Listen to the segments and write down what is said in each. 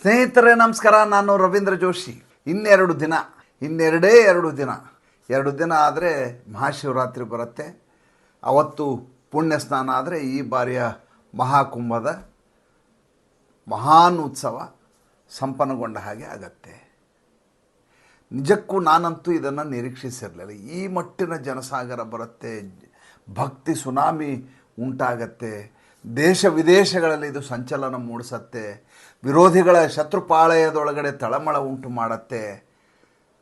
ಸ್ನೇಹಿತರೇ, ನಮಸ್ಕಾರ. ನಾನು ರವೀಂದ್ರ ಜೋಶಿ. ಇನ್ನೆರಡು ದಿನ, ಇನ್ನೆರಡೇ ಎರಡು ದಿನ. ಎರಡು ದಿನ ಆದರೆ ಮಹಾಶಿವರಾತ್ರಿ ಬರುತ್ತೆ. ಅವತ್ತು ಪುಣ್ಯ ಸ್ನಾನ ಆದರೆ ಈ ಬಾರಿಯ ಮಹಾಕುಂಭದ ಮಹಾನ್ ಉತ್ಸವ ಸಂಪನ್ನಗೊಂಡ ಹಾಗೆ ಆಗತ್ತೆ. ನಿಜಕ್ಕೂ ನಾನಂತೂ ಇದನ್ನು ನಿರೀಕ್ಷಿಸಿರಲಿಲ್ಲ. ಈ ಮಟ್ಟಿನ ಜನಸಾಗರ ಬರುತ್ತೆ. ಭಕ್ತಿ ಸುನಾಮಿ ಉಂಟಾಗತ್ತೆ. ದೇಶ ವಿದೇಶಗಳಲ್ಲಿ ಇದು ಸಂಚಲನ ಮೂಡಿಸತ್ತೆ. ವಿರೋಧಿಗಳ ಶತ್ರುಪಾಳಯದೊಳಗಡೆ ತಳಮಳ ಉಂಟು ಮಾಡತ್ತೆ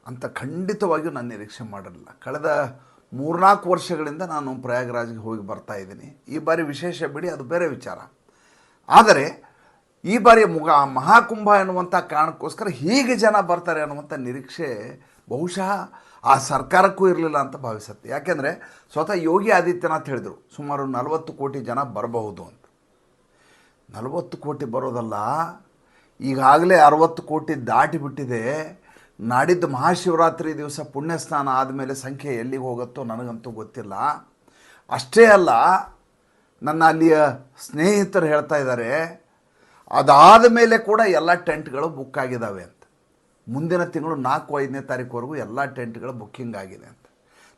ಅಂತ ಖಂಡಿತವಾಗಿಯೂ ನಾನು ನಿರೀಕ್ಷೆ ಮಾಡಿರಲಿಲ್ಲ ಕಳೆದ ಮೂರ್ನಾಲ್ಕು ವರ್ಷಗಳಿಂದ ನಾನು ಪ್ರಯಾಗರಾಜ್ಗೆ ಹೋಗಿ ಬರ್ತಾ ಇದ್ದೀನಿ. ಈ ಬಾರಿ ವಿಶೇಷ ಬಿಡಿ, ಅದು ಬೇರೆ ವಿಚಾರ. ಆದರೆ, ಈ ಬಾರಿ ಮುಗ, ಮಹಾಕುಂಭ ಎನ್ನುವಂಥ ಕಾರಣಕ್ಕೋಸ್ಕರ ಹೀಗೆ ಜನ ಬರ್ತಾರೆ ಅನ್ನುವಂಥ ನಿರೀಕ್ಷೆ ಬಹುಶಃ ಆ ಸರ್ಕಾರಕ್ಕೂ ಇರಲಿಲ್ಲ ಅಂತ ಭಾವಿಸುತ್ತೆ. ಯಾಕೆಂದರೆ, ಸ್ವತಃ ಯೋಗಿ ಆದಿತ್ಯನಾಥ್ ಹೇಳಿದರು, ಸುಮಾರು ನಲವತ್ತು ಕೋಟಿ ಜನ ಬರಬಹುದು ಅಂತ. ನಲವತ್ತು ಕೋಟಿ ಬರೋದಲ್ಲ ಈಗಾಗಲೇ ಅರವತ್ತು ಕೋಟಿ ದಾಟಿಬಿಟ್ಟಿದೆ. ನಾಡಿದ್ದು ಮಹಾಶಿವರಾತ್ರಿ ದಿವಸ ಪುಣ್ಯಸ್ನಾನ ಆದಮೇಲೆ ಸಂಖ್ಯೆ ಎಲ್ಲಿಗೆ ಹೋಗುತ್ತೋ ನನಗಂತೂ ಗೊತ್ತಿಲ್ಲ. ಅಷ್ಟೇ ಅಲ್ಲ, ನನ್ನ ಅಲ್ಲಿಯ ಸ್ನೇಹಿತರು ಹೇಳ್ತಾ ಇದ್ದಾರೆ, ಅದಾದ ಮೇಲೆ ಕೂಡ ಎಲ್ಲ ಟೆಂಟ್ಗಳು ಬುಕ್ ಆಗಿದ್ದಾವೆ ಅಂತ. ಮುಂದಿನ ತಿಂಗಳು ನಾಲ್ಕು ಐದನೇ ತಾರೀಕುವರೆಗೂ ಎಲ್ಲ ಟೆಂಟ್ಗಳು ಬುಕ್ಕಿಂಗ್ ಆಗಿದೆ ಅಂತ.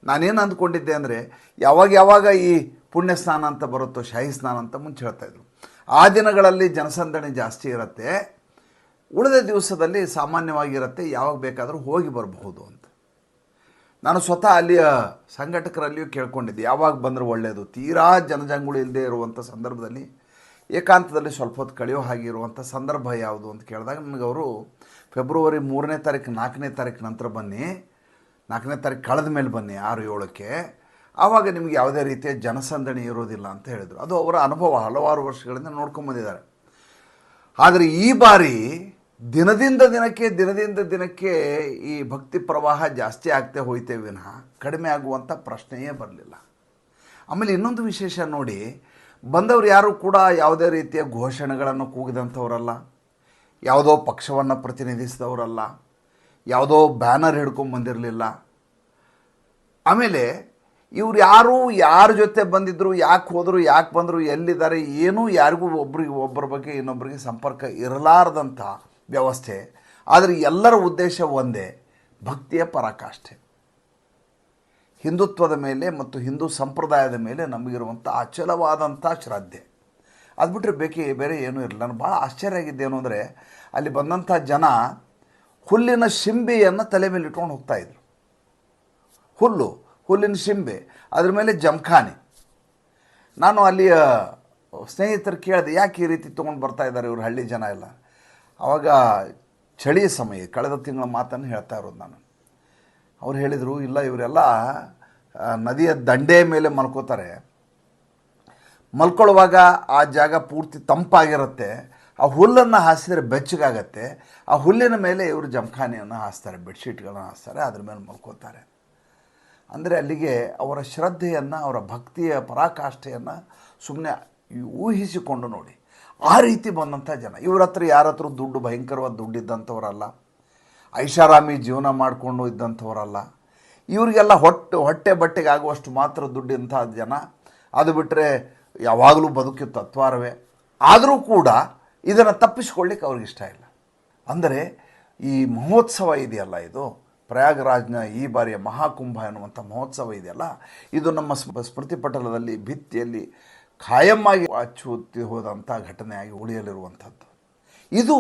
ನಾನೇನು ಅಂದ್ಕೊಂಡಿದ್ದೆ ಅಂದರೆ, ಯಾವಾಗ ಯಾವಾಗ ಈ ಪುಣ್ಯ ಸ್ನಾನ ಅಂತ ಬರುತ್ತೋ, ಶಾಹಿ ಸ್ನಾನ ಅಂತ ಮುಂಚೆ ಹೇಳ್ತಾಯಿದ್ರು ಆ ದಿನಗಳಲ್ಲಿ ಜನಸಂದಣಿ ಜಾಸ್ತಿ ಇರುತ್ತೆ. ಉಳಿದ ದಿವಸದಲ್ಲಿ ಸಾಮಾನ್ಯವಾಗಿರುತ್ತೆ, ಯಾವಾಗ ಬೇಕಾದರೂ ಹೋಗಿ ಬರಬಹುದು ಅಂತ. ನಾನು ಸ್ವತಃ ಅಲ್ಲಿಯ ಸಂಘಟಕರಲ್ಲಿಯೂ ಕೇಳ್ಕೊಂಡಿದ್ದೆ, ಯಾವಾಗ ಬಂದರೂ ಒಳ್ಳೆಯದು ತೀರಾ ಜನಜಂಗುಳಿ ಇಲ್ಲದೆ ಇರುವಂಥ ಸಂದರ್ಭದಲ್ಲಿ, ಏಕಾಂತದಲ್ಲಿ ಸ್ವಲ್ಪ ಹೊತ್ತು ಕಳೆಯೋ ಹಾಗೆ ಇರುವಂಥ ಸಂದರ್ಭ ಯಾವುದು ಅಂತ ಕೇಳಿದಾಗ ನನಗೆ ಅವರು, ಫೆಬ್ರವರಿ ಮೂರನೇ ತಾರೀಕು ನಾಲ್ಕನೇ ತಾರೀಕು ನಂತರ ಬನ್ನಿ, ನಾಲ್ಕನೇ ತಾರೀಕು ಕಳೆದ ಮೇಲೆ ಬನ್ನಿ, ಆರು, ಏಳಕ್ಕೆ. ಆವಾಗ ನಿಮಗೆ ಯಾವುದೇ ರೀತಿಯ ಜನಸಂದಣಿ ಇರೋದಿಲ್ಲ ಅಂತ ಹೇಳಿದರು. ಅದು ಅವರ ಅನುಭವ ಹಲವಾರು ವರ್ಷಗಳಿಂದ ನೋಡ್ಕೊಂಬಂದಿದ್ದಾರೆ ಆದರೆ ಈ ಬಾರಿ ದಿನದಿಂದ ದಿನಕ್ಕೆ ದಿನದಿಂದ ದಿನಕ್ಕೆ ಈ ಭಕ್ತಿ ಪ್ರವಾಹ ಜಾಸ್ತಿ ಆಗ್ತೇ ಹೋಯ್ತೇ ವಿನಃ ಕಡಿಮೆ ಆಗುವಂಥ ಪ್ರಶ್ನೆಯೇ ಬರಲಿಲ್ಲ. ಆಮೇಲೆ ಇನ್ನೊಂದು ವಿಶೇಷ ನೋಡಿ, ಬಂದವರು ಯಾರು ಕೂಡ ಯಾವುದೇ ರೀತಿಯ ಘೋಷಣೆಗಳನ್ನು ಕೂಗಿದಂಥವರಲ್ಲ, ಯಾವುದೋ ಪಕ್ಷವನ್ನು ಪ್ರತಿನಿಧಿಸಿದವರಲ್ಲ, ಯಾವುದೋ ಬ್ಯಾನರ್ ಹಿಡ್ಕೊಂಡು ಬಂದಿರಲಿಲ್ಲ. ಆಮೇಲೆ ಇವ್ರು ಯಾರು ಯಾರ ಜೊತೆ ಬಂದಿದ್ದರು ಯಾಕೆ ಹೋದರು, ಯಾಕೆ ಬಂದರು, ಎಲ್ಲಿದ್ದಾರೆ, ಏನೂ ಯಾರಿಗೂ ಒಬ್ರಿಗೆ, ಒಬ್ಬರ ಬಗ್ಗೆ ಇನ್ನೊಬ್ಬರಿಗೆ ಸಂಪರ್ಕ ಇರಲಾರ್ದಂಥ ವ್ಯವಸ್ಥೆ. ಆದರೆ ಎಲ್ಲರ ಉದ್ದೇಶ ಒಂದೇ, ಭಕ್ತಿಯ ಪರಾಕಾಷ್ಠೆ. ಹಿಂದುತ್ವದ ಮೇಲೆ ಮತ್ತು ಹಿಂದೂ ಸಂಪ್ರದಾಯದ ಮೇಲೆ ನಮಗಿರುವಂಥ ಅಚಲವಾದಂಥ ಶ್ರದ್ಧೆ. ಅದು ಬಿಟ್ಟರೆ ಬೇಕೇ ಬೇರೆ ಏನೂ ಇರಲಿಲ್ಲ. ನಾನು ಭಾಳ ಆಶ್ಚರ್ಯ ಆಗಿದ್ದೇನು ಅಂದರೆ, ಅಲ್ಲಿ ಬಂದಂಥ ಜನ ಹುಲ್ಲಿನ ಶಿಂಬೆಯನ್ನು ತಲೆ ಮೇಲೆ ಇಟ್ಕೊಂಡು ಹೋಗ್ತಾಯಿದ್ರು ಹುಲ್ಲು, ಹುಲ್ಲಿನ ಶಿಂಬೆ, ಅದ್ರ ಮೇಲೆ ಜಮಖಾನೆ. ನಾನು ಅಲ್ಲಿಯ ಸ್ನೇಹಿತರು ಕೇಳಿದೆ, ಯಾಕೆ ಈ ರೀತಿ ತೊಗೊಂಡು ಬರ್ತಾ ಇದ್ದಾರೆ ಇವರು ಹಳ್ಳಿ ಜನ ಎಲ್ಲ? ಆವಾಗ ಚಳಿ ಸಮಯ, ಕಳೆದ ತಿಂಗಳ ಮಾತನ್ನು ಹೇಳ್ತಾ ಇರೋದು ನಾನು. ಅವ್ರು ಹೇಳಿದರು, ಇಲ್ಲ, ಇವರೆಲ್ಲ ನದಿಯ ದಂಡೆ ಮೇಲೆ ಮಲ್ಕೋತಾರೆ. ಮಲ್ಕೊಳ್ಳುವಾಗ ಆ ಜಾಗ ಪೂರ್ತಿ ತಂಪಾಗಿರುತ್ತೆ. ಆ ಹುಲ್ಲನ್ನು ಹಾಸಿದರೆ ಬೆಚ್ಚಗಾಗತ್ತೆ. ಆ ಹುಲ್ಲಿನ ಮೇಲೆ ಇವರು ಜಮಖಾನೆಯನ್ನು ಹಾಸ್ತಾರೆ, ಬೆಡ್ಶೀಟ್ಗಳನ್ನು ಹಾಸ್ತಾರೆ, ಅದ್ರ ಮೇಲೆ ಮಲ್ಕೋತಾರೆ. ಅಂದರೆ ಅಲ್ಲಿಗೆ ಅವರ ಶ್ರದ್ಧೆಯನ್ನು, ಅವರ ಭಕ್ತಿಯ ಪರಾಕಾಷ್ಠೆಯನ್ನು ಸುಮ್ಮನೆ ಊಹಿಸಿಕೊಂಡು ನೋಡಿ. ಆ ರೀತಿ ಬಂದಂಥ ಜನ. ಇವ್ರ ಹತ್ರ ಯಾರ ಹತ್ರ ದುಡ್ಡು, ಭಯಂಕರವಾದ ದುಡ್ಡು ಇದ್ದಂಥವ್ರಲ್ಲ. ಐಷಾರಾಮಿ ಜೀವನ ಮಾಡಿಕೊಂಡು ಇದ್ದಂಥವರಲ್ಲ. ಇವರಿಗೆಲ್ಲ ಹೊಟ್ಟೆ ಹೊಟ್ಟೆ ಬಟ್ಟೆಗೆ ಆಗುವಷ್ಟು ಮಾತ್ರ ದುಡ್ಡಿಂಥ ಜನ. ಅದು ಬಿಟ್ಟರೆ ಯಾವಾಗಲೂ ಬದುಕಿ ತತ್ವಾರವೇ. ಆದರೂ ಕೂಡ ಇದನ್ನು ತಪ್ಪಿಸ್ಕೊಳ್ಳಿಕ್ಕೆ ಅವ್ರಿಗೆ ಇಷ್ಟ ಇಲ್ಲ. ಅಂದರೆ ಈ ಮಹೋತ್ಸವ ಇದೆಯಲ್ಲ ಇದು? ಪ್ರಯಾಗರಾಜ್ನ ಈ ಬಾರಿಯ ಮಹಾಕುಂಭ ಎನ್ನುವಂಥ ಮಹೋತ್ಸವ ಇದೆಯಲ್ಲ? ಇದು ನಮ್ಮ ಸ್ಮ- ಸ್ಮೃತಿ ಪಟಲದಲ್ಲಿ, ಭಿತ್ತಿಯಲ್ಲಿ ಖಾಯಮ್ಮಾಗಿ ಅಚ್ಚುತ್ತಿ ಹೋದಂಥ ಘಟನೆಯಾಗಿ ಉಳಿಯಲಿರುವಂಥದ್ದು. ಇದು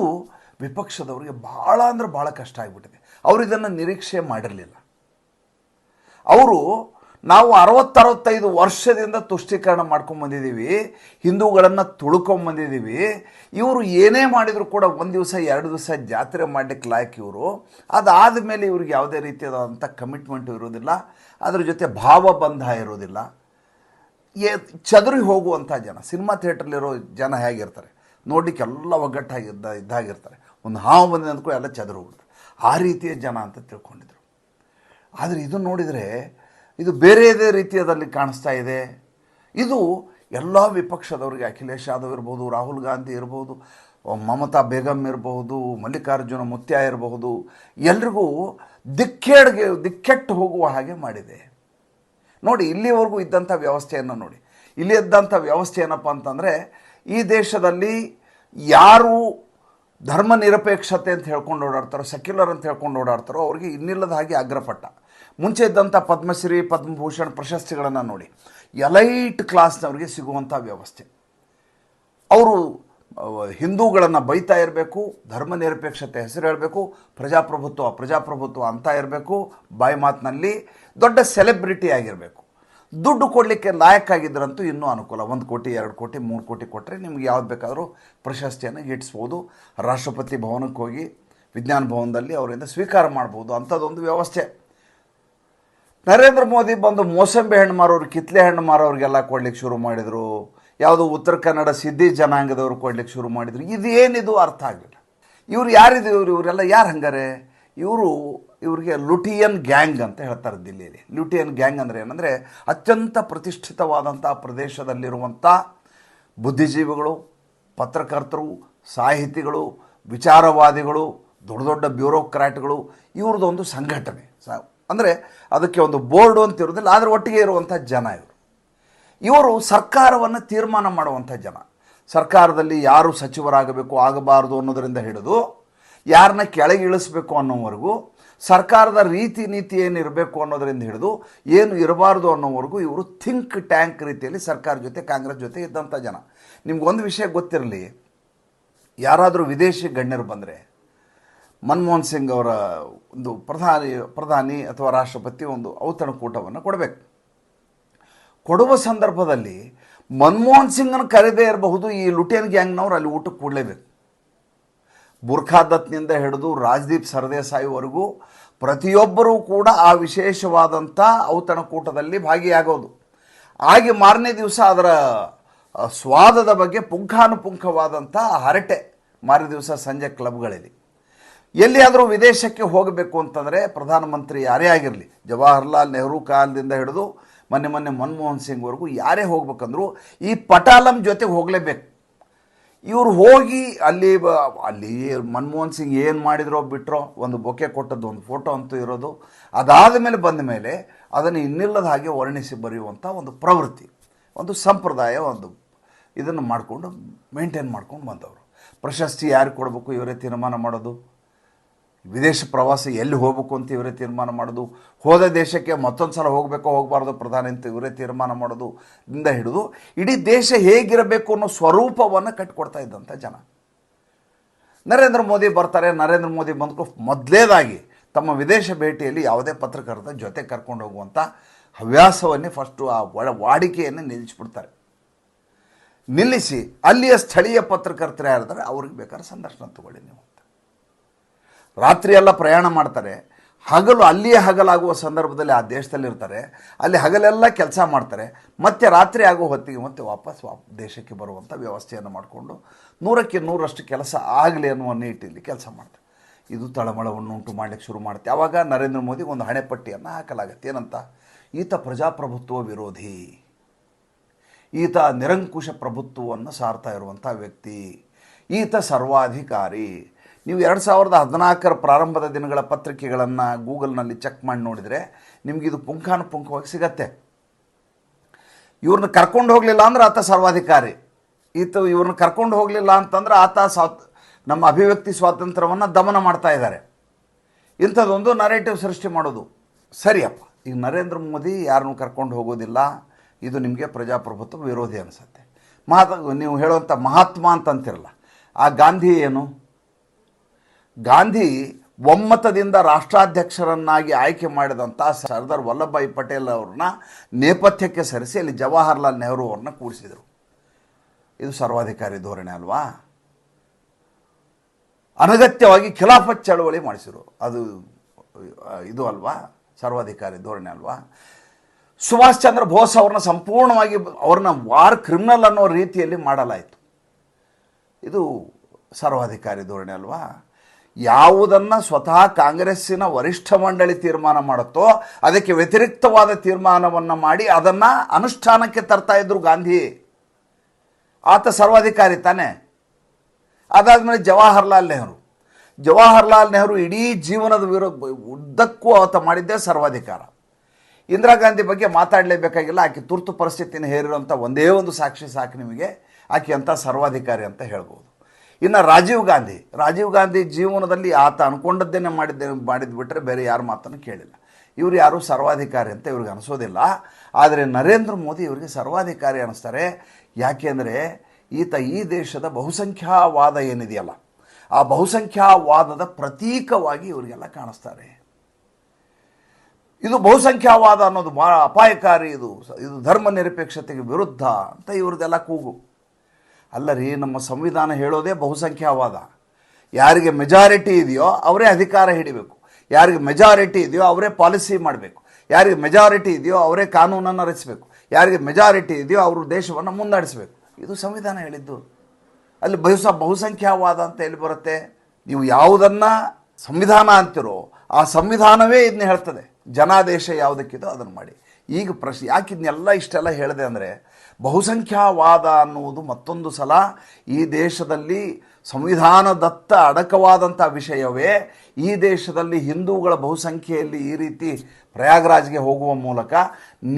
ವಿಪಕ್ಷದವರಿಗೆ ಭಾಳ ಅಂದರೆ ಭಾಳ ಕಷ್ಟ ಆಗಿಬಿಟ್ಟಿದೆ. ಅವರು ಇದನ್ನು ನಿರೀಕ್ಷೆ ಮಾಡಿರಲಿಲ್ಲ. ಅವರು ನಾವು ಅರವತ್ತರವತ್ತೈದು ವರ್ಷದಿಂದ ತುಷ್ಟೀಕರಣ ಮಾಡ್ಕೊಂಬಂದಿದ್ದೀವಿ ಹಿಂದೂಗಳನ್ನು ತುಳ್ಕೊಂಬಂದಿದ್ದೀವಿ ಇವರು ಏನೇ ಮಾಡಿದರೂ ಕೂಡ ಒಂದು ದಿವಸ, ಎರಡು ದಿವಸ ಜಾತ್ರೆ ಮಾಡಲಿಕ್ಕೆ ಲಾಯಕ್ ಇವರು. ಅದಾದ ಮೇಲೆ ಇವ್ರಿಗೆ ಯಾವುದೇ ರೀತಿಯಾದಂಥ ಕಮಿಟ್ಮೆಂಟು ಇರೋದಿಲ್ಲ ಅದ್ರ ಜೊತೆ ಭಾವಬಂಧ ಇರೋದಿಲ್ಲ ಏ ಚದುರಿ ಹೋಗುವಂಥ ಜನ, ಸಿನಿಮಾ ಥಿಯೇಟ್ರಲ್ಲಿರೋ ಜನ ಹೇಗಿರ್ತಾರೆ? ನೋಡಲಿಕ್ಕೆ ಎಲ್ಲ ಒಗ್ಗಟ್ಟಾಗಿದ್ದ, ಇದ್ದಾಗಿರ್ತಾರೆ. ಒಂದು ಹಾವು ಬಂದಿದೆ ಎಲ್ಲ ಚದುರು ಹೋಗ್ಬಿಡ್ತಾರೆ ಆ ರೀತಿಯ ಜನ ಅಂತ ತಿಳ್ಕೊಂಡಿದ್ರು. ಆದರೆ ಇದು ನೋಡಿದರೆ ಇದು ಬೇರೆದೇ ರೀತಿಯದಲ್ಲಿ ಕಾಣಿಸ್ತಾ ಇದೆ. ಇದು ಎಲ್ಲ ವಿಪಕ್ಷದವರಿಗೆ, ಅಖಿಲೇಶ್ ಯಾದವ್ ಇರ್ಬೋದು, ರಾಹುಲ್ ಗಾಂಧಿ ಇರ್ಬೋದು, ಮಮತಾ ಬೇಗಮ್ ಇರಬಹುದು ಮಲ್ಲಿಕಾರ್ಜುನ ಮುತ್ಯ ಇರಬಹುದು ಎಲ್ರಿಗೂ ದಿಕ್ಕೇಡ್ಗೆ, ದಿಕ್ಕೆಟ್ಟು ಹೋಗುವ ಹಾಗೆ ಮಾಡಿದೆ. ನೋಡಿ, ಇಲ್ಲಿವರೆಗೂ ಇದ್ದಂಥ ವ್ಯವಸ್ಥೆಯನ್ನು ನೋಡಿ. ಇಲ್ಲಿ ಇದ್ದಂಥ ವ್ಯವಸ್ಥೆ ಏನಪ್ಪ ಅಂತಂದರೆ, ಈ ದೇಶದಲ್ಲಿ ಯಾರು ಧರ್ಮ ನಿರಪೇಕ್ಷತೆ ಅಂತ ಹೇಳ್ಕೊಂಡು ಓಡಾಡ್ತಾರೋ, ಸೆಕ್ಯುಲರ್ ಅಂತ ಹೇಳ್ಕೊಂಡು ಓಡಾಡ್ತಾರೋ, ಅವ್ರಿಗೆ ಇನ್ನಿಲ್ಲದ ಹಾಗೆ ಅಗ್ರಪಟ್ಟ. ಮುಂಚೆ ಇದ್ದಂಥ ಪದ್ಮಶ್ರೀ, ಪದ್ಮಭೂಷಣ್ ಪ್ರಶಸ್ತಿಗಳನ್ನು ನೋಡಿ. ಎಲೈಟ್ ಕ್ಲಾಸ್ನವ್ರಿಗೆ ಸಿಗುವಂಥ ವ್ಯವಸ್ಥೆ. ಅವರು ಹಿಂದೂಗಳನ್ನು ಬೈತಾ ಇರಬೇಕು, ಧರ್ಮ ನಿರಪೇಕ್ಷತೆ ಹೆಸರು ಹೇಳಬೇಕು, ಪ್ರಜಾಪ್ರಭುತ್ವ ಪ್ರಜಾಪ್ರಭುತ್ವ ಅಂತ ಇರಬೇಕು, ಬಾಯಿ ಮಾತಿನಲ್ಲಿ ದೊಡ್ಡ ಸೆಲೆಬ್ರಿಟಿ ಆಗಿರಬೇಕು. ದುಡ್ಡು ಕೊಡಲಿಕ್ಕೆ ಲಾಯಕ್ಕಾಗಿದ್ದರಂತೂ ಇನ್ನೂ ಅನುಕೂಲ. ಒಂದು ಕೋಟಿ, ಎರಡು ಕೋಟಿ, ಮೂರು ಕೋಟಿ ಕೊಟ್ಟರೆ ನಿಮ್ಗೆ ಯಾವ್ದು ಬೇಕಾದರೂ ಪ್ರಶಸ್ತಿಯನ್ನು ಗಿಟ್ಟಿಸ್ಬೋದು ರಾಷ್ಟ್ರಪತಿ ಭವನಕ್ಕೆ ಹೋಗಿ ವಿಜ್ಞಾನ ಭವನದಲ್ಲಿ ಅವರಿಂದ ಸ್ವೀಕಾರ ಮಾಡ್ಬೋದು. ಅಂಥದ್ದೊಂದು ವ್ಯವಸ್ಥೆ. ನರೇಂದ್ರ ಮೋದಿ ಬಂದು ಮೋಸಂಬಿ ಹಣ್ಣು ಮಾರೋರು, ಕಿತ್ಲೆ ಹಣ್ಣು ಮಾರೋರಿಗೆಲ್ಲ ಕೊಡ್ಲಿಕ್ಕೆ ಶುರು ಮಾಡಿದರು. ಯಾವುದು ಉತ್ತರ ಕನ್ನಡ ಸಿದ್ಧಿ ಜನಾಂಗದವರು ಕೊಡ್ಲಿಕ್ಕೆ ಶುರು ಮಾಡಿದರು. ಇದೇನಿದು ಅರ್ಥ ಆಗಲಿಲ್ಲ ಇವ್ರು ಯಾರಿದು ಇವರು? ಇವರೆಲ್ಲ ಯಾರು ಹಂಗಾರೆ? ಇವರು, ಇವರಿಗೆ ಲುಟಿಯನ್ ಗ್ಯಾಂಗ್ ಅಂತ ಹೇಳ್ತಾರೆ ದಿಲ್ಲಿಯಲ್ಲಿ ಲುಟಿಯನ್ ಗ್ಯಾಂಗ್ ಅಂದರೆ ಏನಂದರೆ ಅತ್ಯಂತ ಪ್ರತಿಷ್ಠಿತವಾದಂಥ ಪ್ರದೇಶದಲ್ಲಿರುವಂಥ ಬುದ್ಧಿಜೀವಿಗಳು, ಪತ್ರಕರ್ತರು, ಸಾಹಿತಿಗಳು, ವಿಚಾರವಾದಿಗಳು, ದೊಡ್ಡ ದೊಡ್ಡ ಬ್ಯೂರೋಕ್ರಾಟ್ಗಳು ಇವ್ರದ್ದೊಂದು ಸಂಘಟನೆ. ಸ, ಅಂದರೆ ಅದಕ್ಕೆ ಒಂದು ಬೋರ್ಡು ಅಂತ ಇರೋದಿಲ್ಲ ಆದರೆ ಒಟ್ಟಿಗೆ ಇರುವಂಥ ಜನ ಇವರು. ಇವರು ಸರ್ಕಾರವನ್ನು ತೀರ್ಮಾನ ಮಾಡುವಂಥ ಜನ. ಸರ್ಕಾರದಲ್ಲಿ ಯಾರು ಸಚಿವರಾಗಬೇಕು, ಆಗಬಾರದು ಅನ್ನೋದರಿಂದ ಹಿಡಿದು ಯಾರನ್ನ ಕೆಳಗೆ ಇಳಿಸ್ಬೇಕು ಅನ್ನೋವರೆಗೂ, ಸರ್ಕಾರದ ರೀತಿ ನೀತಿ ಏನಿರಬೇಕು ಅನ್ನೋದರಿಂದ ಹಿಡಿದು ಏನು ಇರಬಾರ್ದು ಅನ್ನೋವರೆಗೂ ಇವರು ಥಿಂಕ್ ಟ್ಯಾಂಕ್ ರೀತಿಯಲ್ಲಿ ಸರ್ಕಾರ ಜೊತೆ, ಕಾಂಗ್ರೆಸ್ ಜೊತೆ ಇದ್ದಂಥ ಜನ. ನಿಮ್ಗೊಂದು ವಿಷಯ ಗೊತ್ತಿರಲಿ, ಯಾರಾದರೂ ವಿದೇಶಿ ಗಣ್ಯರು ಬಂದರೆ, ಮನಮೋಹನ್ ಸಿಂಗ್ ಅವರ ಒಂದು ಪ್ರಧಾನಿ ಪ್ರಧಾನಿ ಅಥವಾ ರಾಷ್ಟ್ರಪತಿ ಒಂದು ಔತಣಕೂಟವನ್ನು ಕೊಡಬೇಕು. ಕೊಡುವ ಸಂದರ್ಭದಲ್ಲಿ ಮನಮೋಹನ್ ಸಿಂಗನ್ನು ಕರೆದೇ ಇರಬಹುದು ಈ ಲುಟೇನ್ ಗ್ಯಾಂಗ್ನವ್ರು ಅಲ್ಲಿ ಊಟಕ್ಕೆ ಕೂಡಲೇಬೇಕು. ಬುರ್ಖಾ ದತ್ನಿಂದ ಹಿಡಿದು ರಾಜ್ದೀಪ್ ಸರ್ದೇಸಾಯಿವರೆಗೂ ಪ್ರತಿಯೊಬ್ಬರೂ ಕೂಡ ಆ ವಿಶೇಷವಾದಂಥ ಔತಣಕೂಟದಲ್ಲಿ ಭಾಗಿಯಾಗೋದು. ಹಾಗೆ ಮಾರನೇ ದಿವಸ ಅದರ ಸ್ವಾದದ ಬಗ್ಗೆ ಪುಂಖಾನುಪುಂಖವಾದಂಥ ಹರಟೆ ಮಾರನೇ ದಿವಸ ಸಂಜೆ ಕ್ಲಬ್ಗಳಲ್ಲಿ. ಎಲ್ಲಿಯಾದರೂ ವಿದೇಶಕ್ಕೆ ಹೋಗಬೇಕು ಅಂತಂದರೆ ಪ್ರಧಾನಮಂತ್ರಿ ಯಾರೇ ಆಗಿರಲಿ, ಜವಾಹರ್ಲಾಲ್ ನೆಹರು ಕಾಲದಿಂದ ಹಿಡಿದು ಮೊನ್ನೆ ಮೊನ್ನೆ ಮನಮೋಹನ್ ಸಿಂಗ್ವರೆಗೂ ಯಾರೇ ಹೋಗ್ಬೇಕಂದ್ರು ಈ ಪಟಾಲಂ ಜೊತೆಗೆ ಹೋಗಲೇಬೇಕು. ಇವರು ಹೋಗಿ ಅಲ್ಲಿ ಅಲ್ಲಿ ಮನಮೋಹನ್ ಸಿಂಗ್ ಏನು ಮಾಡಿದ್ರೋ ಬಿಟ್ಟರೋ ಒಂದು ಬೊಕ್ಕೆ ಕೊಟ್ಟದ್ದು, ಒಂದು ಫೋಟೋ ಅಂತೂ ಇರೋದು. ಅದಾದ ಮೇಲೆ ಬಂದ ಮೇಲೆ ಅದನ್ನು ಇನ್ನಿಲ್ಲದ ಹಾಗೆ ವರ್ಣಿಸಿ ಬರೆಯುವಂಥ ಒಂದು ಪ್ರವೃತ್ತಿ, ಒಂದು ಸಂಪ್ರದಾಯ, ಒಂದು ಇದನ್ನು ಮಾಡಿಕೊಂಡು ಮೇಂಟೈನ್ ಮಾಡ್ಕೊಂಡು ಬಂದವರು. ಪ್ರಶಸ್ತಿ ಯಾರಿಗೆ ಕೊಡಬೇಕು, ಇವರೇ ತೀರ್ಮಾನ ಮಾಡೋದು? ವಿದೇಶ ಪ್ರವಾಸ ಎಲ್ಲಿ ಹೋಗಬೇಕು ಅಂತ ಇವರೇ ತೀರ್ಮಾನ ಮಾಡೋದು, ಹೋದ ದೇಶಕ್ಕೆ ಮತ್ತೊಂದು ಸಲ ಹೋಗಬೇಕೋ ಹೋಗಬಾರ್ದು ಪ್ರಧಾನಿ ಅಂತ ಇವರೇ ತೀರ್ಮಾನ ಮಾಡೋದು ಇಂದ ಹಿಡಿದು, ಇಡೀ ದೇಶ ಹೇಗಿರಬೇಕು ಅನ್ನೋ ಸ್ವರೂಪವನ್ನು ಕಟ್ಟಿಕೊಡ್ತಾ ಇದ್ದಂಥ ಜನ. ನರೇಂದ್ರ ಮೋದಿ ಬರ್ತಾರೆ, ನರೇಂದ್ರ ಮೋದಿ ಬಂದ್ಕೊ ಮೊದಲೇದಾಗಿ ತಮ್ಮ ವಿದೇಶ ಭೇಟಿಯಲ್ಲಿ ಯಾವುದೇ ಪತ್ರಕರ್ತರ ಜೊತೆ ಕರ್ಕೊಂಡು ಹೋಗುವಂಥ ಹವ್ಯಾಸವನ್ನೇ ಫಸ್ಟು ಆ ಒಳ ವಾಡಿಕೆಯನ್ನು ನಿಲ್ಲಿಸಿಬಿಡ್ತಾರೆ. ನಿಲ್ಲಿಸಿ ಅಲ್ಲಿಯ ಸ್ಥಳೀಯ ಪತ್ರಕರ್ತರು ಯಾರಿದ್ದಾರೆ, ಅವ್ರಿಗೆ ಬೇಕಾದ್ರೆ ಸಂದರ್ಶನ ತಗೊಳ್ಳಿ ನೀವು. ಅಂತ ರಾತ್ರಿ ಎಲ್ಲ ಪ್ರಯಾಣ ಮಾಡ್ತಾರೆ. ಹಗಲು ಅಲ್ಲಿಯೇ ಹಗಲಾಗುವ ಸಂದರ್ಭದಲ್ಲಿ ಆ ದೇಶದಲ್ಲಿರ್ತಾರೆ. ಅಲ್ಲಿ ಹಗಲೆಲ್ಲ ಕೆಲಸ ಮಾಡ್ತಾರೆ. ಮತ್ತೆ ರಾತ್ರಿ ಆಗೋ ಹೊತ್ತಿಗೆ ಮತ್ತೆ ವಾಪಸ್ ವಾ, ದೇಶಕ್ಕೆ ಬರುವಂಥ ವ್ಯವಸ್ಥೆಯನ್ನು ಮಾಡಿಕೊಂಡು ನೂರಕ್ಕೆ ನೂರಷ್ಟು ಕೆಲಸ ಆಗಲಿ ಅನ್ನುವ ನಿಟ್ಟಿನಲ್ಲಿ ಕೆಲಸ ಮಾಡ್ತಾರೆ. ಇದು ತಳಮಳವನ್ನು ಉಂಟು ಮಾಡಲಿಕ್ಕೆ ಶುರು ಮಾಡುತ್ತೆ ಆವಾಗ ನರೇಂದ್ರ ಮೋದಿ ಒಂದು ಹಣೆಪಟ್ಟಿಯನ್ನು ಹಾಕಲಾಗತ್ತೆ. ಏನಂತ? ಈತ ಪ್ರಜಾಪ್ರಭುತ್ವ ವಿರೋಧಿ. ಈತ ನಿರಂಕುಶ ಪ್ರಭುತ್ವವನ್ನು ಸಾರ್ತಾ ಇರುವಂಥ ವ್ಯಕ್ತಿ. ಈತ ಸರ್ವಾಧಿಕಾರಿ. ನೀವು ಎರಡು ಸಾವಿರದ ಹದಿನಾಲ್ಕರ ಪ್ರಾರಂಭದ ದಿನಗಳ ಪತ್ರಿಕೆಗಳನ್ನು ಗೂಗಲ್ನಲ್ಲಿ ಚೆಕ್ ಮಾಡಿ ನೋಡಿದರೆ ನಿಮಗಿದು ಪುಂಖಾನುಪುಂಖವಾಗಿ ಸಿಗತ್ತೆ. ಇವ್ರನ್ನ ಕರ್ಕೊಂಡು ಹೋಗಲಿಲ್ಲ ಅಂದ್ರೆ ಆತ ಸರ್ವಾಧಿಕಾರಿ. ಈತ ಇವ್ರನ್ನ ಕರ್ಕೊಂಡು ಹೋಗಲಿಲ್ಲ ಅಂತಂದ್ರೆ ಆತ ನಮ್ಮ ಅಭಿವ್ಯಕ್ತಿ ಸ್ವಾತಂತ್ರ್ಯವನ್ನು ದಮನ ಮಾಡ್ತಾ ಇದ್ದಾರೆ. ಇಂಥದ್ದೊಂದು ನರೇಟಿವ್ ಸೃಷ್ಟಿ ಮಾಡೋದು. ಸರಿಯಪ್ಪ, ಈಗ ನರೇಂದ್ರ ಮೋದಿ ಯಾರನ್ನು ಕರ್ಕೊಂಡು ಹೋಗೋದಿಲ್ಲ. ಇದು ನಿಮಗೆ ಪ್ರಜಾಪ್ರಭುತ್ವ ವಿರೋಧಿ ಅನಿಸುತ್ತೆ. ಮಹಾತ್ಮ ನೀವು ಹೇಳುವಂಥ ಮಹಾತ್ಮ ಅಂತಂತಿರಲ್ಲ, ಆ ಗಾಂಧಿ ಏನು? ಗಾಂಧಿ ಒಮ್ಮತದಿಂದ ರಾಷ್ಟ್ರಾಧ್ಯಕ್ಷರನ್ನಾಗಿ ಆಯ್ಕೆ ಮಾಡಿದಂಥ ಸರ್ದಾರ್ ವಲ್ಲಭಭಾಯಿ ಪಟೇಲ್ ಅವ್ರನ್ನ ನೇಪಥ್ಯಕ್ಕೆ ಸರಿಸಿ ಅಲ್ಲಿ ಜವಾಹರ್ಲಾಲ್ ನೆಹರು ಅವ್ರನ್ನ ಕೂಡಿಸಿದರು ಇದು ಸರ್ವಾಧಿಕಾರಿ ಧೋರಣೆ ಅಲ್ವಾ? ಅನಗತ್ಯವಾಗಿ ಖಿಲಾಫತ್ ಚಳವಳಿ ಮಾಡಿಸಿದರು. ಅದು, ಇದು ಅಲ್ವಾ? ಸರ್ವಾಧಿಕಾರಿ ಧೋರಣೆ ಅಲ್ವಾ? ಸುಭಾಷ್ ಚಂದ್ರ ಬೋಸ್ ಅವ್ರನ್ನ ಸಂಪೂರ್ಣವಾಗಿ ಅವ್ರನ್ನ ವಾರ್ ಕ್ರಿಮಿನಲ್ ಅನ್ನೋ ರೀತಿಯಲ್ಲಿ ಮಾಡಲಾಯಿತು. ಇದು ಸರ್ವಾಧಿಕಾರಿ ಧೋರಣೆ ಅಲ್ವಾ? ಯಾವುದನ್ನು ಸ್ವತಃ ಕಾಂಗ್ರೆಸ್ಸಿನ ವರಿಷ್ಠ ಮಂಡಳಿ ತೀರ್ಮಾನ ಮಾಡುತ್ತೋ ಅದಕ್ಕೆ ವ್ಯತಿರಿಕ್ತವಾದ ತೀರ್ಮಾನವನ್ನು ಮಾಡಿ ಅದನ್ನು ಅನುಷ್ಠಾನಕ್ಕೆ ತರ್ತಾ ಇದ್ರು ಗಾಂಧಿ. ಆತ ಸರ್ವಾಧಿಕಾರಿ ತಾನೇ. ಅದಾದಮೇಲೆ ಜವಾಹರ್ಲಾಲ್ ನೆಹರು. ಜವಾಹರ್ಲಾಲ್ ನೆಹರು ಇಡೀ ಜೀವನದ ವಿರೋ ಉದ್ದಕ್ಕೂ ಆತ ಮಾಡಿದ್ದೇ ಸರ್ವಾಧಿಕಾರ. ಇಂದಿರಾ ಗಾಂಧಿ ಬಗ್ಗೆ ಮಾತಾಡಲೇಬೇಕಾಗಿಲ್ಲ. ಆಕೆ ತುರ್ತು ಪರಿಸ್ಥಿತಿಯನ್ನು ಹೇರಿರುವಂಥ ಒಂದೇ ಒಂದು ಸಾಕ್ಷಿ ಸಾಕು ನಿಮಗೆ. ಆಕೆ ಅಂತ ಸರ್ವಾಧಿಕಾರಿ ಅಂತ ಹೇಳ್ಬೋದು. ಇನ್ನು ರಾಜೀವ್ ಗಾಂಧಿ ರಾಜೀವ್ ಗಾಂಧಿ ಜೀವನದಲ್ಲಿ ಆತ ಅನ್ಕೊಂಡದ್ದೇನೆ ಮಾಡಿದ್ದೆ ಮಾಡಿದ್ದು ಬಿಟ್ಟರೆ ಬೇರೆ ಯಾರ ಮಾತನ್ನು ಕೇಳಿಲ್ಲ. ಇವರು ಯಾರು ಸರ್ವಾಧಿಕಾರಿ ಅಂತ ಇವ್ರಿಗೆ ಅನಿಸೋದಿಲ್ಲ. ಆದರೆ ನರೇಂದ್ರ ಮೋದಿ ಇವರಿಗೆ ಸರ್ವಾಧಿಕಾರಿ ಅನ್ನಿಸ್ತಾರೆ ಯಾಕೆಂದರೆ ಈತ ಈ ದೇಶದ ಬಹುಸಂಖ್ಯಾವಾದ ಏನಿದೆಯಲ್ಲ, ಆ ಬಹುಸಂಖ್ಯಾವಾದದ ಪ್ರತೀಕವಾಗಿ ಇವರಿಗೆಲ್ಲ ಕಾಣಿಸ್ತಾರೆ. ಇದು ಬಹುಸಂಖ್ಯಾವಾದ ಅನ್ನೋದು ಭಾಳ ಅಪಾಯಕಾರಿ, ಇದು ಇದು ಧರ್ಮ ನಿರಪೇಕ್ಷತೆಗೆ ವಿರುದ್ಧ ಅಂತ ಇವ್ರದ್ದೆಲ್ಲ ಕೂಗು. ಅಲ್ಲ ರೀ ನಮ್ಮ ಸಂವಿಧಾನ ಹೇಳೋದೇ ಬಹುಸಂಖ್ಯಾವಾದ. ಯಾರಿಗೆ ಮೆಜಾರಿಟಿ ಇದೆಯೋ ಅವರೇ ಅಧಿಕಾರ ಹಿಡಿಬೇಕು. ಯಾರಿಗೆ ಮೆಜಾರಿಟಿ ಇದೆಯೋ ಅವರೇ ಪಾಲಿಸಿ ಮಾಡಬೇಕು. ಯಾರಿಗೆ ಮೆಜಾರಿಟಿ ಇದೆಯೋ ಅವರೇ ಕಾನೂನನ್ನು ರಚಿಸಬೇಕು. ಯಾರಿಗೆ ಮೆಜಾರಿಟಿ ಇದೆಯೋ ಅವರು ದೇಶವನ್ನು ಮುನ್ನಡೆಸಬೇಕು. ಇದು ಸಂವಿಧಾನ ಹೇಳಿದ್ದು. ಅಲ್ಲಿ ಬಹುಸ, ಬಹುಸಂಖ್ಯಾವಾದ ಅಂತ ಎಲ್ಲಿ ಬರುತ್ತೆ? ನೀವು ಯಾವುದನ್ನು ಸಂವಿಧಾನ ಅಂತಿರೋ ಆ ಸಂವಿಧಾನವೇ ಇದನ್ನ ಹೇಳ್ತದೆ. ಜನಾದೇಶ ಯಾವುದಕ್ಕಿದೋ ಅದನ್ನು ಮಾಡಿ. ಈಗ ಪ್ರಶ್ನೆ, ಯಾಕೆ ಇದನ್ನೆಲ್ಲ ಇಷ್ಟೆಲ್ಲ ಹೇಳಿದೆ ಅಂದರೆ ಬಹುಸಂಖ್ಯಾವಾದ ಅನ್ನುವುದು ಮತ್ತೊಂದು ಸಲ ಈ ದೇಶದಲ್ಲಿ ಸಂವಿಧಾನದತ್ತ ಅಡಕವಾದಂಥ ವಿಷಯವೇ. ಈ ದೇಶದಲ್ಲಿ ಹಿಂದೂಗಳ ಬಹುಸಂಖ್ಯೆಯಲ್ಲಿ ಈ ರೀತಿ ಪ್ರಯಾಗ್ರಾಜ್ಗೆ ಹೋಗುವ ಮೂಲಕ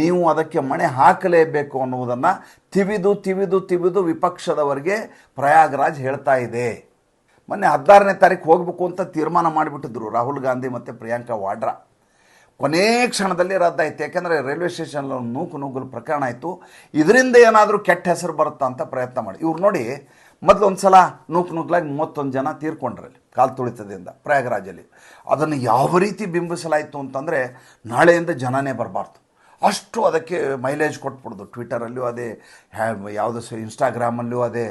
ನೀವು ಅದಕ್ಕೆ ಮಣೆ ಹಾಕಲೇಬೇಕು ಅನ್ನುವುದನ್ನು ತಿವಿದು ತಿವಿದು ತಿವಿದು ವಿಪಕ್ಷದವರಿಗೆ ಪ್ರಯಾಗ್ರಾಜ್ ಹೇಳ್ತಾ ಇದೆ. ಮೊನ್ನೆ ಹದಿನಾರನೇ ತಾರೀಕು ಹೋಗಬೇಕು ಅಂತ ತೀರ್ಮಾನ ಮಾಡಿಬಿಟ್ಟಿದ್ರು ರಾಹುಲ್ ಗಾಂಧಿ ಮತ್ತು ಪ್ರಿಯಾಂಕಾ ವಾಡ್ರಾ. ಕೊನೇ ಕ್ಷಣದಲ್ಲಿ ರದ್ದಾಯಿತು ಯಾಕೆಂದರೆ ರೈಲ್ವೆ ಸ್ಟೇಷನಲ್ಲಿ ನೂಕು ನೂಗಲು ಪ್ರಕರಣ ಆಯಿತು. ಇದರಿಂದ ಏನಾದರೂ ಕೆಟ್ಟ ಹೆಸರು ಬರುತ್ತಾ ಅಂತ ಪ್ರಯತ್ನ ಮಾಡಿ. ಇವ್ರು ನೋಡಿ, ಮೊದಲು ಒಂದು ಸಲ ನೂಕು ನೂಗ್ಲಾಗಿ ಮೂವತ್ತೊಂದು ಜನ ತೀರ್ಕೊಂಡ್ರಲ್ಲಿ ಕಾಲು ತುಳಿತದಿಂದ ಪ್ರಯಾಗರಾಜಲ್ಲಿ. ಅದನ್ನು ಯಾವ ರೀತಿ ಬಿಂಬಿಸಲಾಯಿತು ಅಂತಂದರೆ, ನಾಳೆಯಿಂದ ಜನನೇ ಬರಬಾರ್ದು. ಅಷ್ಟು ಅದಕ್ಕೆ ಮೈಲೇಜ್ ಕೊಟ್ಬಿಡ್ದು. ಟ್ವಿಟರಲ್ಲೂ ಅದೇ ಯಾವುದು ಸ ಇನ್ಸ್ಟಾಗ್ರಾಮಲ್ಲೂ ಅದೇ.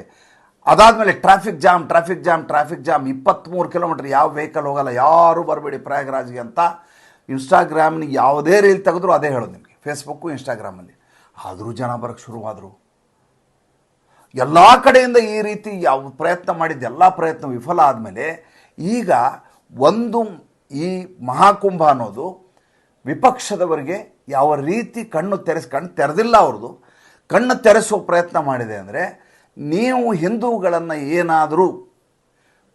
ಅದಾದಮೇಲೆ traffic jam traffic jam traffic jam ಇಪ್ಪತ್ತ್ಮೂರು ಕಿಲೋಮೀಟ್ರ್ ಯಾವ ವೆಹಿಕಲ್ ಹೋಗಲ್ಲ, ಯಾರೂ ಬರಬೇಡಿ ಪ್ರಯಾಗರಾಜ್ಗೆ ಅಂತ ಇನ್ಸ್ಟಾಗ್ರಾಮ್ನ ಯಾವುದೇ ರೀಲ್ ತೆಗೆದ್ರು ಅದೇ ಹೇಳೋದು ನಿಮಗೆ. ಫೇಸ್ಬುಕ್ಕು ಇನ್ಸ್ಟಾಗ್ರಾಮಲ್ಲಿ ಆದರೂ ಜನ ಬರೋಕ್ಕೆ ಶುರುವಾದರು. ಎಲ್ಲ ಕಡೆಯಿಂದ ಈ ರೀತಿ ಯಾವ ಪ್ರಯತ್ನ ಮಾಡಿದ ಎಲ್ಲ ಪ್ರಯತ್ನ ವಿಫಲ ಆದಮೇಲೆ ಈಗ ಒಂದು ಈ ಮಹಾಕುಂಭ ಅನ್ನೋದು ವಿಪಕ್ಷದವರಿಗೆ ಯಾವ ರೀತಿ ಕಣ್ಣು ತೆರೆಸಿ ಕಣ್ಣು ತೆರೆದಿಲ್ಲ ಅವ್ರದ್ದು ಕಣ್ಣು ತೆರೆಸುವ ಪ್ರಯತ್ನ ಮಾಡಿದೆ ಅಂದರೆ ನೀವು ಹಿಂದೂಗಳನ್ನು ಏನಾದರೂ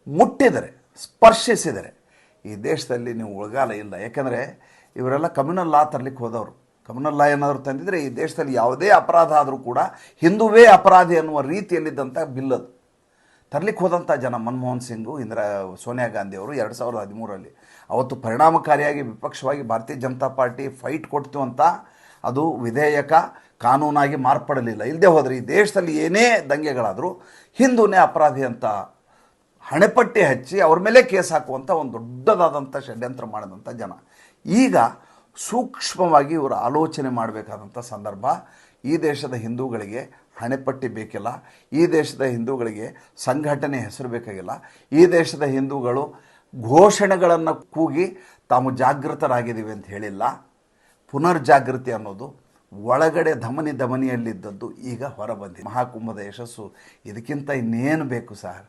ಮುಟ್ಟಿದರೆ, ಸ್ಪರ್ಶಿಸಿದರೆ ಈ ದೇಶದಲ್ಲಿ ನೀವು ಉಳಗಾಲ ಇಲ್ಲ. ಯಾಕಂದರೆ ಇವರೆಲ್ಲ ಕಮ್ಯುನಲ್ ಲಾ ತರಲಿಕ್ಕೆ ಹೋದವರು. ಕಮ್ಯುನಲ್ ಲಾ ಏನಾದರೂ ತಂದಿದ್ರೆ ಈ ದೇಶದಲ್ಲಿ ಯಾವುದೇ ಅಪರಾಧ ಆದರೂ ಕೂಡ ಹಿಂದುವೇ ಅಪರಾಧಿ ಅನ್ನುವ ರೀತಿಯಲ್ಲಿದ್ದಂಥ ಬಿಲ್ ಅದು. ತರಲಿಕ್ಕೆ ಹೋದಂಥ ಜನ ಮನಮೋಹನ್ ಸಿಂಗು, ಇಂದಿರಾ, ಸೋನಿಯಾ ಗಾಂಧಿ ಅವರು ಎರಡು ಸಾವಿರದ ಹದಿಮೂರರಲ್ಲಿ. ಅವತ್ತು ಪರಿಣಾಮಕಾರಿಯಾಗಿ ವಿಪಕ್ಷವಾಗಿ ಭಾರತೀಯ ಜನತಾ ಪಾರ್ಟಿ ಫೈಟ್ ಕೊಡ್ತು ಅಂತ ಅದು ವಿಧೇಯಕ ಕಾನೂನಾಗಿ ಮಾರ್ಪಡಲಿಲ್ಲ. ಇಲ್ಲದೆ ಹೋದರೆ ಈ ದೇಶದಲ್ಲಿ ಏನೇ ದಂಗೆಗಳಾದರೂ ಹಿಂದೂನೇ ಅಪರಾಧಿ ಅಂತ ಹಣೆಪಟ್ಟಿ ಹಚ್ಚಿ ಅವ್ರ ಮೇಲೆ ಕೇಸ್ ಹಾಕುವಂಥ ಒಂದು ದೊಡ್ಡದಾದಂಥ ಷಡ್ಯಂತ್ರ ಮಾಡಿದಂಥ ಜನ. ಈಗ ಸೂಕ್ಷ್ಮವಾಗಿ ಇವರು ಆಲೋಚನೆ ಮಾಡಬೇಕಾದಂಥ ಸಂದರ್ಭ, ಈ ದೇಶದ ಹಿಂದೂಗಳಿಗೆ ಹಣೆಪಟ್ಟಿ ಬೇಕಿಲ್ಲ, ಈ ದೇಶದ ಹಿಂದೂಗಳಿಗೆ ಸಂಘಟನೆ ಹೆಸರು ಬೇಕಾಗಿಲ್ಲ, ಈ ದೇಶದ ಹಿಂದೂಗಳು ಘೋಷಣೆಗಳನ್ನು ಕೂಗಿ ತಾವು ಜಾಗೃತರಾಗಿದ್ದೀವಿ ಅಂತ ಹೇಳಿಲ್ಲ. ಪುನರ್ಜಾಗೃತಿ ಅನ್ನೋದು ಒಳಗಡೆ ಧಮನಿ ಧಮನಿಯಲ್ಲಿದ್ದದ್ದು ಈಗ ಹೊರಬಂದಿದೆ. ಮಹಾಕುಂಭದ ಯಶಸ್ಸು ಇದಕ್ಕಿಂತ ಇನ್ನೇನು ಬೇಕು ಸರ್?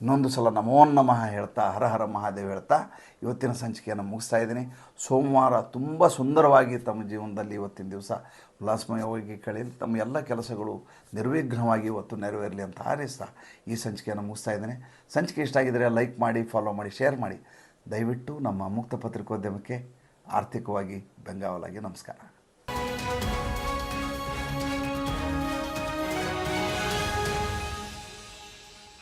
ಇನ್ನೊಂದು ಸಲ ನಮೋ ನಮಃ ಹೇಳ್ತಾ, ಹರ ಹರ ಮಹಾದೇವ್ ಹೇಳ್ತಾ ಇವತ್ತಿನ ಸಂಚಿಕೆಯನ್ನು ಮುಗಿಸ್ತಾ ಇದ್ದೀನಿ. ಸೋಮವಾರ ತುಂಬ ಸುಂದರವಾಗಿ ತಮ್ಮ ಜೀವನದಲ್ಲಿ ಇವತ್ತಿನ ದಿವಸ ಉಲ್ಲಾಸಮಯವಾಗಿ ಕಳೆ ತಮ್ಮ ಎಲ್ಲ ಕೆಲಸಗಳು ನಿರ್ವಿಘ್ನವಾಗಿ ಇವತ್ತು ನೆರವೇರಲಿ ಅಂತ ಹಾರೈಸ್ತಾ ಈ ಸಂಚಿಕೆಯನ್ನು ಮುಗಿಸ್ತಾ ಇದ್ದೀನಿ. ಸಂಚಿಕೆ ಇಷ್ಟ ಆಗಿದ್ದರೆ ಲೈಕ್ ಮಾಡಿ, ಫಾಲೋ ಮಾಡಿ, ಶೇರ್ ಮಾಡಿ. ದಯವಿಟ್ಟು ನಮ್ಮ ಮುಕ್ತ ಪತ್ರಿಕೋದ್ಯಮಕ್ಕೆ ಆರ್ಥಿಕವಾಗಿ ಬೆಂಗಾವಲಾಗಿ ನಮಸ್ಕಾರ.